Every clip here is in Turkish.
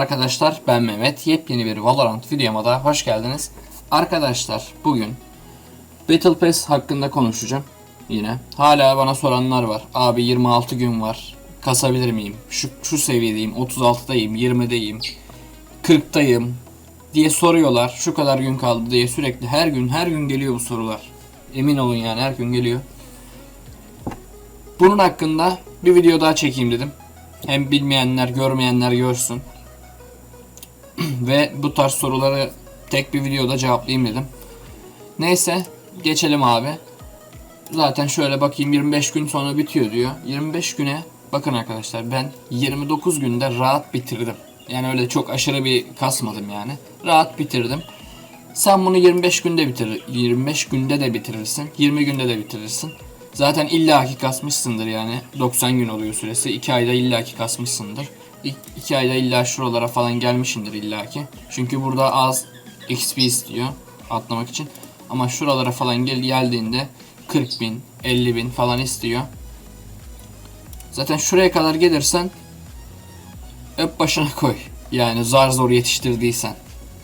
arkadaşlar ben Mehmet. Yepyeni bir Valorant videoma da hoş geldiniz. Arkadaşlar bugün Battle Pass hakkında konuşacağım yine. Hala bana soranlar var. Abi 26 gün var. Kasabilir miyim? Şu, şu seviyedeyim. 36'dayım. 20'deyim. 40'tayım diye soruyorlar. Şu kadar gün kaldı diye sürekli her gün her gün geliyor bu sorular. Emin olun yani her gün geliyor. Bunun hakkında bir video daha çekeyim dedim. Hem bilmeyenler, görmeyenler görsün. Ve bu tarz soruları tek bir videoda cevaplayayım dedim. Neyse, geçelim abi. Zaten şöyle bakayım 25 gün sonra bitiyor diyor. 25 güne bakın arkadaşlar ben 29 günde rahat bitirdim. Yani öyle çok aşırı bir kasmadım yani. Rahat bitirdim. Sen bunu 25 günde bitir 25 günde de bitirirsin. 20 günde de bitirirsin. Zaten illaki kasmışsındır yani. 90 gün oluyor süresi. 2 ayda illaki kasmışsındır. 2 ayda illa şuralara falan gelmişindir illaki. Çünkü burada az XP istiyor atlamak için. Ama şuralara falan gel geldiğinde 40 bin, 50 bin falan istiyor. Zaten şuraya kadar gelirsen öp başına koy. Yani zar zor yetiştirdiysen.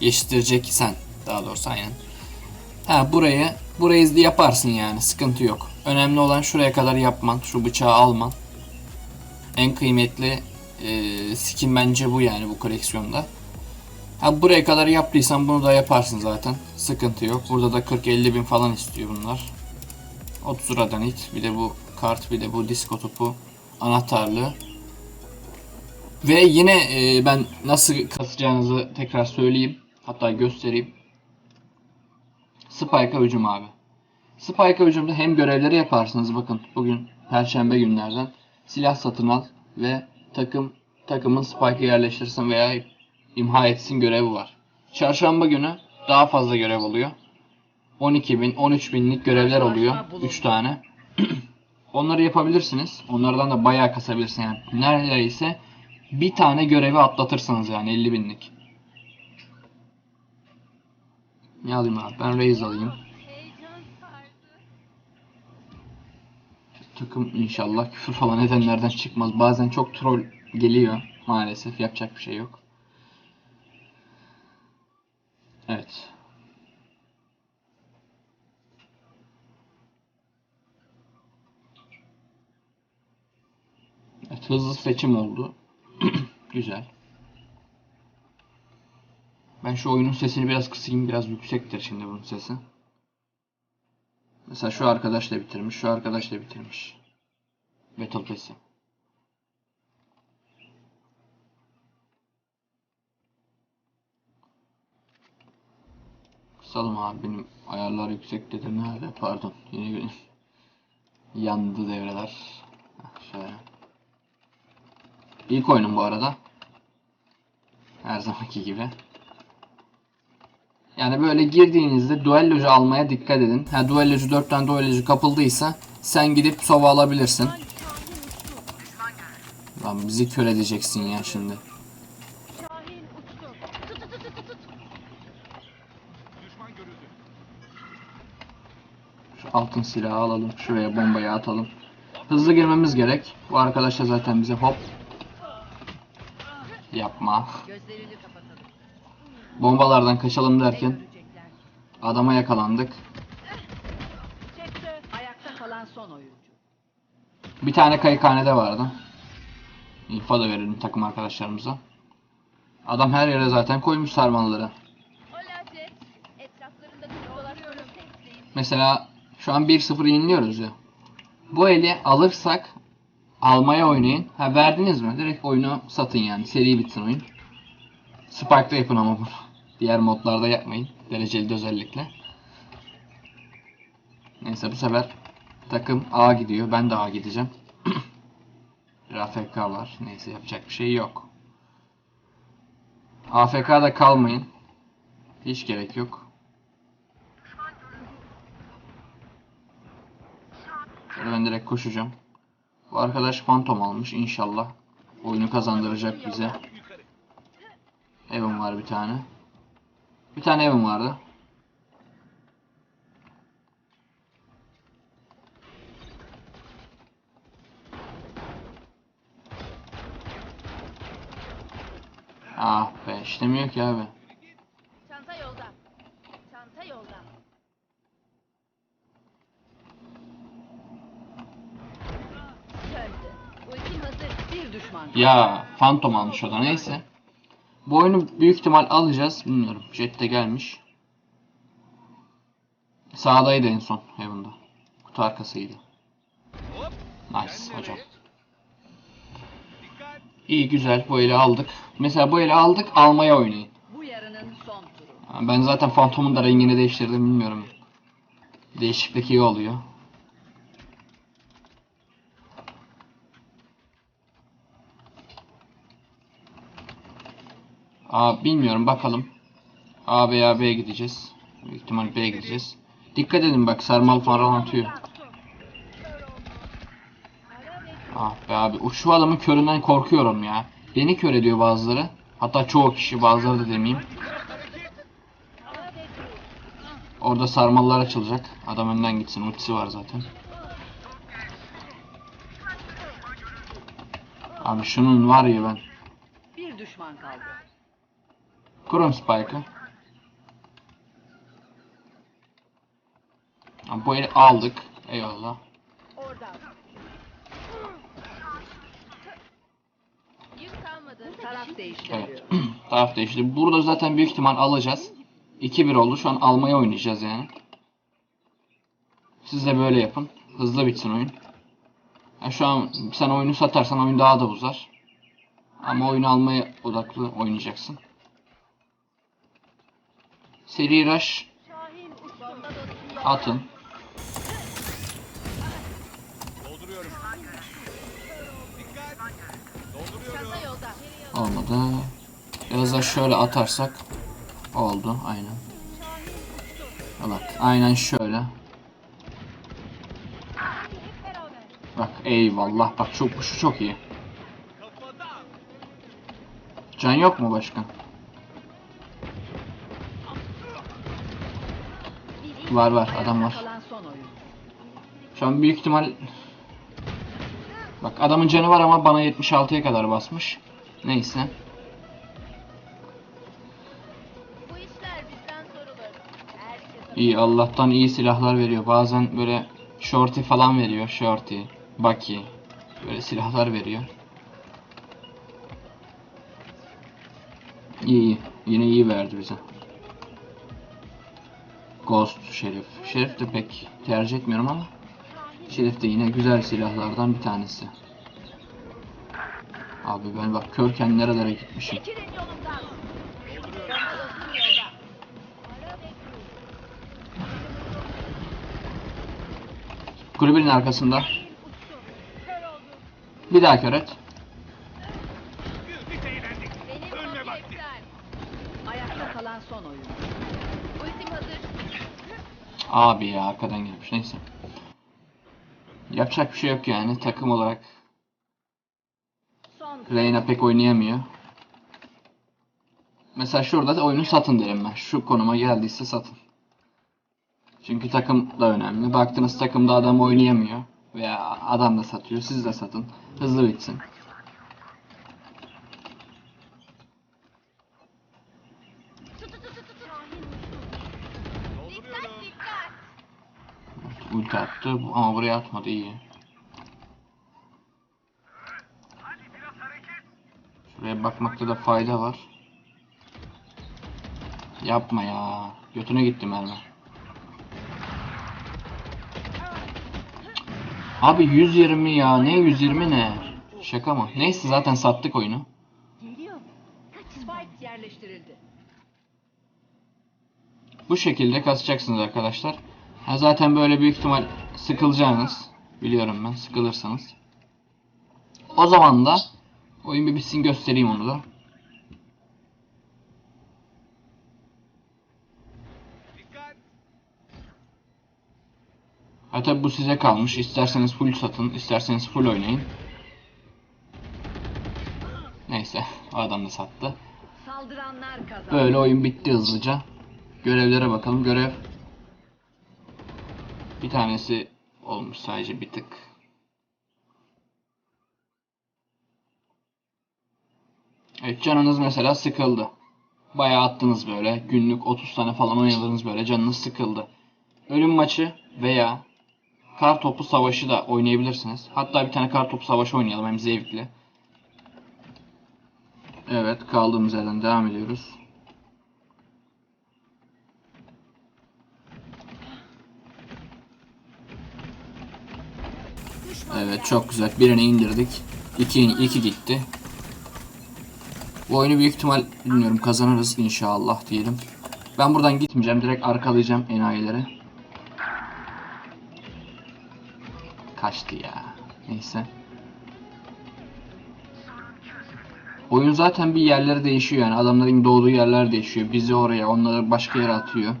Yetiştireceksen daha doğrusu aynen. Ha burayı burayı yaparsın yani sıkıntı yok. Önemli olan şuraya kadar yapman, şu bıçağı alman. En kıymetli e, skin bence bu yani bu koleksiyonda. Ha buraya kadar yaptıysan bunu da yaparsın zaten. Sıkıntı yok. Burada da 40-50 bin falan istiyor bunlar. 30 radanit, bir de bu kart, bir de bu disco topu anahtarlığı. Ve yine e, ben nasıl kasacağınızı tekrar söyleyeyim. Hatta göstereyim. Spike'a hücum abi. Spike'a hücumda hem görevleri yaparsınız bakın bugün perşembe günlerden silah satın al ve takım takımın Spike'ı yerleştirsin veya imha etsin görevi var. Çarşamba günü daha fazla görev oluyor. 12 bin, 13 binlik görevler oluyor. 3 tane. Onları yapabilirsiniz. Onlardan da bayağı kasabilirsiniz. Yani neredeyse bir tane görevi atlatırsınız yani 50 binlik. Ne alayım abi? Ben Raze alayım. Takım inşallah küfür falan edenlerden çıkmaz. Bazen çok troll geliyor. Maalesef yapacak bir şey yok. Evet. Evet hızlı seçim oldu. Güzel. Ben şu oyunun sesini biraz kısayım. Biraz yüksektir şimdi bunun sesi. Mesela şu arkadaş da bitirmiş. Şu arkadaş da bitirmiş. Battle Pass'i. Kısalım abi benim ayarlar yüksek dedim nerede pardon yine bir yandı devreler şöyle İlk oyunum bu arada her zamanki gibi yani böyle girdiğinizde duellocu almaya dikkat edin. Ha duellocu 4 tane duellocu kapıldıysa sen gidip sova alabilirsin. Lan bizi kör edeceksin ya şimdi. Şu altın silahı alalım. Şuraya bombayı atalım. Hızlı girmemiz gerek. Bu arkadaş da zaten bize hop. Yapma. Bombalardan kaçalım derken adama yakalandık. Bir tane kayıkhanede vardı. İnfo da verelim takım arkadaşlarımıza. Adam her yere zaten koymuş. Sesleyin. Mesela şu an 1-0 yeniliyoruz ya. Bu eli alırsak almaya oynayın. Ha verdiniz mi? Direkt oyunu satın yani. Seri bitsin oyun. Spark'ta yapın ama bunu. Diğer modlarda yapmayın. Dereceli de özellikle. Neyse bu sefer takım A gidiyor. Ben de A gideceğim. Bir AFK var. Neyse yapacak bir şey yok. AFK'da kalmayın. Hiç gerek yok. Ben direkt koşacağım. Bu arkadaş fantom almış inşallah. Oyunu kazandıracak bize. Evim var bir tane. Bir tane evim vardı. Ah İşlemiyor ki abi. Çanta yolda. Çanta yolda. Ya Phantom almış o da neyse. Bu oyunu büyük ihtimal alacağız. Bilmiyorum. Jet de gelmiş. Sağdaydı en son Heaven'da. Kutu arkasıydı. Nice hocam. İyi güzel bu eli aldık. Mesela bu eli aldık almaya oynayın. Bu yarının son turu. Ben zaten Phantom'un da rengini değiştirdim bilmiyorum. Değişiklik iyi oluyor. Aa bilmiyorum bakalım. A veya B'ye gideceğiz. Büyük ihtimal B'ye gideceğiz. Dikkat edin bak sarmal falan atıyor. Ah be abi şu adamın köründen korkuyorum ya. Beni kör ediyor bazıları. Hatta çoğu kişi bazıları da demeyeyim. Orada sarmallar açılacak. Adam önden gitsin. Ultisi var zaten. Abi şunun var ya ben. Bir düşman kaldı. Kurun Spike'ı. Abi Bu eli aldık. Eyvallah. Taraf. Evet. Taraf değişti. Burada zaten büyük ihtimal alacağız. 2-1 oldu. Şu an almaya oynayacağız yani. Siz de böyle yapın. Hızlı bitsin oyun. Ya şu an sen oyunu satarsan oyun daha da uzar. Ama oyunu almaya odaklı oynayacaksın. Seri rush atın. Dolduruyorum. Dikkat. Dolduruyorum. Çanta yolda. Olmadı. Biraz da şöyle atarsak oldu. Aynen. Bak aynen şöyle. Bak eyvallah. Bak çok şu çok iyi. Can yok mu başka? Var var adam var. Şu an büyük ihtimal Bak adamın canı var ama bana 76'ya kadar basmış. Neyse. İyi Allah'tan iyi silahlar veriyor. Bazen böyle shorty falan veriyor. Shorty, Bucky. Böyle silahlar veriyor. İyi iyi. Yine iyi verdi bize. Ghost Şerif. Şerif de pek tercih etmiyorum ama Şerif de yine güzel silahlardan bir tanesi. Abi ben bak körken nerelere gitmişim. Kulübenin arkasında. Bir daha kör et. Abi ya arkadan gelmiş neyse. Yapacak bir şey yok yani takım olarak. Reyna pek oynayamıyor. Mesela şurada da oyunu satın derim ben. Şu konuma geldiyse satın. Çünkü takım da önemli. Baktınız takımda adam oynayamıyor. Veya adam da satıyor. Siz de satın. Hızlı bitsin. Dikkat dikkat. Ulti attı ama buraya atmadı iyi. Bakmakta da fayda var. Yapma ya. Götüne gitti mermi. Abi 120 ya. Ne 120 ne? Şaka mı? Neyse zaten sattık oyunu. Bu şekilde kasacaksınız arkadaşlar. Ha zaten böyle büyük ihtimal sıkılacaksınız. Biliyorum ben sıkılırsanız. O zaman da oyun bir bitsin göstereyim onu da. Ha tabi bu size kalmış. İsterseniz full satın, isterseniz full oynayın. Neyse, adam da sattı. Böyle oyun bitti hızlıca. Görevlere bakalım. Görev bir tanesi olmuş sadece bir tık. Evet canınız mesela sıkıldı. Bayağı attınız böyle. Günlük 30 tane falan oynadınız böyle. Canınız sıkıldı. Ölüm maçı veya kar topu savaşı da oynayabilirsiniz. Hatta bir tane kar topu savaşı oynayalım hem zevkli. Evet kaldığımız yerden devam ediyoruz. Evet çok güzel. Birini indirdik. İki, iki gitti. Bu oyunu büyük ihtimal bilmiyorum kazanırız inşallah diyelim. Ben buradan gitmeyeceğim. Direkt arkalayacağım enayileri. Kaçtı ya. Neyse. Oyun zaten bir yerleri değişiyor yani. Adamların doğduğu yerler değişiyor. Bizi oraya, onları başka yere atıyor.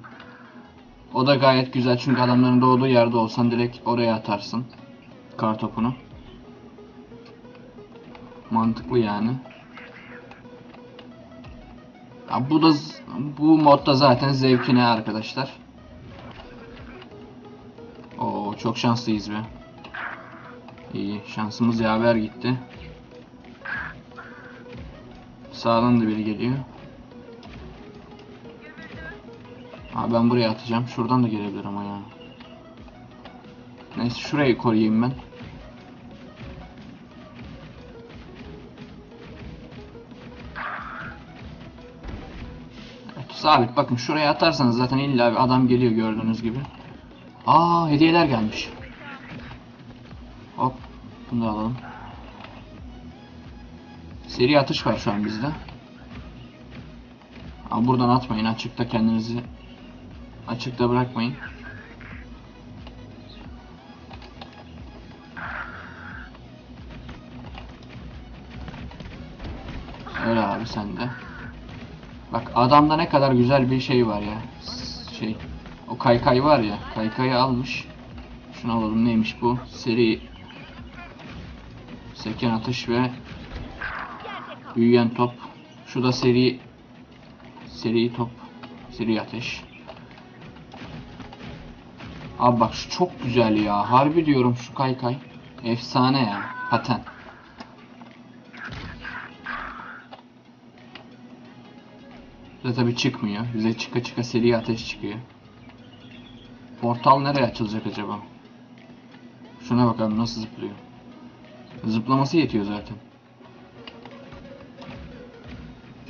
O da gayet güzel çünkü adamların doğduğu yerde olsan direkt oraya atarsın. Kar topunu. Mantıklı yani. Bu da bu modda zaten zevkine arkadaşlar. Oo çok şanslıyız be. İyi şansımız yaver gitti. Sağdan da biri geliyor. Abi ben buraya atacağım. Şuradan da gelebilir ama ya. Neyse şurayı koruyayım ben. Sabit bakın şuraya atarsanız zaten illa bir adam geliyor gördüğünüz gibi. Aa hediyeler gelmiş. Hop bunu da alalım. Seri atış var şu an bizde. Ama buradan atmayın açıkta kendinizi açıkta bırakmayın. Öyle abi sen de. Bak adamda ne kadar güzel bir şey var ya. Şey. O kaykay var ya. Kaykayı almış. Şunu alalım neymiş bu? Seri seken atış ve büyüyen top. Şu da seri seri top. Seri ateş. Abi bak şu çok güzel ya. Harbi diyorum şu kaykay. Efsane ya. Paten. Bize tabi çıkmıyor. Bize çıka çıka seri ateş çıkıyor. Portal nereye açılacak acaba? Şuna bakalım nasıl zıplıyor. Zıplaması yetiyor zaten.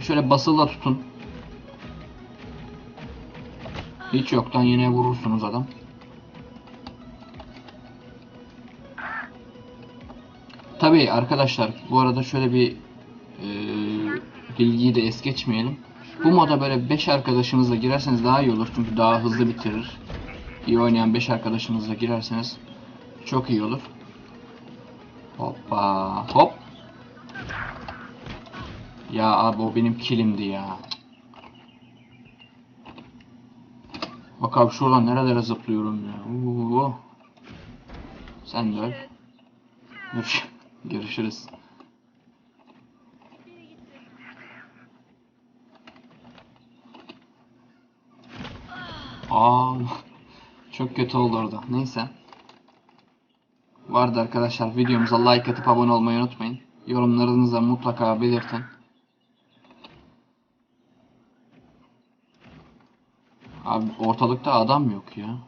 Şöyle basılı da tutun. Hiç yoktan yine vurursunuz adam. Tabii arkadaşlar bu arada şöyle bir eee bilgiyi de es geçmeyelim. Bu moda böyle 5 arkadaşınızla girerseniz daha iyi olur çünkü daha hızlı bitirir. İyi oynayan 5 arkadaşınızla girerseniz çok iyi olur. Hoppa hop. Ya abi o benim kilimdi ya. Bak abi şuradan nerelere zıplıyorum ya. Oo. Sen de öl. Görüş Görüşürüz. Aa, çok kötü oldu orada. Neyse. Vardı arkadaşlar. Videomuza like atıp abone olmayı unutmayın. Yorumlarınızı mutlaka belirtin. Abi ortalıkta adam yok ya.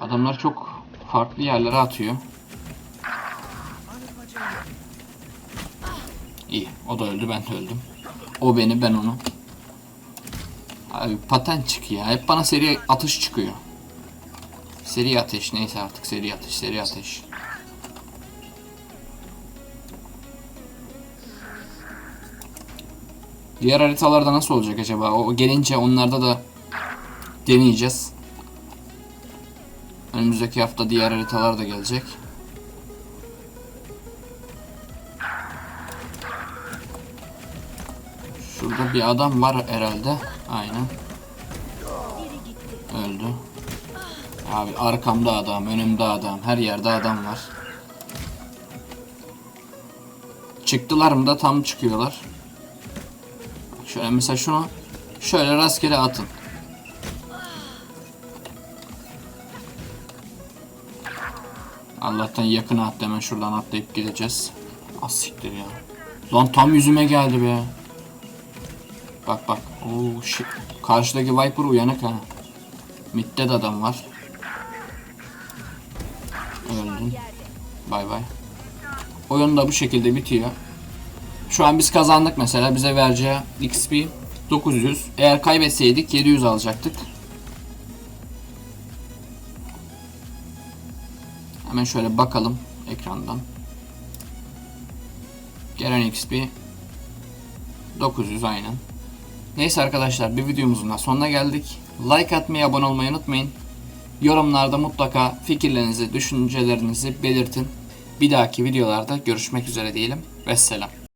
Adamlar çok farklı yerlere atıyor. İyi. O da öldü. Ben de öldüm. O beni ben onu. Abi paten çıkıyor. Hep bana seri atış çıkıyor. Seri ateş neyse artık seri ateş seri ateş. Diğer haritalarda nasıl olacak acaba? O gelince onlarda da deneyeceğiz. Önümüzdeki hafta diğer haritalar da gelecek. Şurada bir adam var herhalde. Aynen. Öldü. Abi arkamda adam, önümde adam, her yerde adam var. Çıktılar mı da tam çıkıyorlar. Şöyle mesela şunu şöyle rastgele atın. Allah'tan yakın attı hemen şuradan atlayıp gideceğiz. Az siktir ya. Lan tam yüzüme geldi be. Bak bak. Oo shit. Karşıdaki Viper uyanık ha. Mid'de de adam var. Öldün. Bay bay. Oyun da bu şekilde bitiyor. Şu an biz kazandık mesela. Bize vereceği XP 900. Eğer kaybetseydik 700 alacaktık. Hemen şöyle bakalım ekrandan. Gelen XP 900 aynen. Neyse arkadaşlar bir videomuzun da sonuna geldik. Like atmayı, abone olmayı unutmayın. Yorumlarda mutlaka fikirlerinizi, düşüncelerinizi belirtin. Bir dahaki videolarda görüşmek üzere diyelim. Vesselam.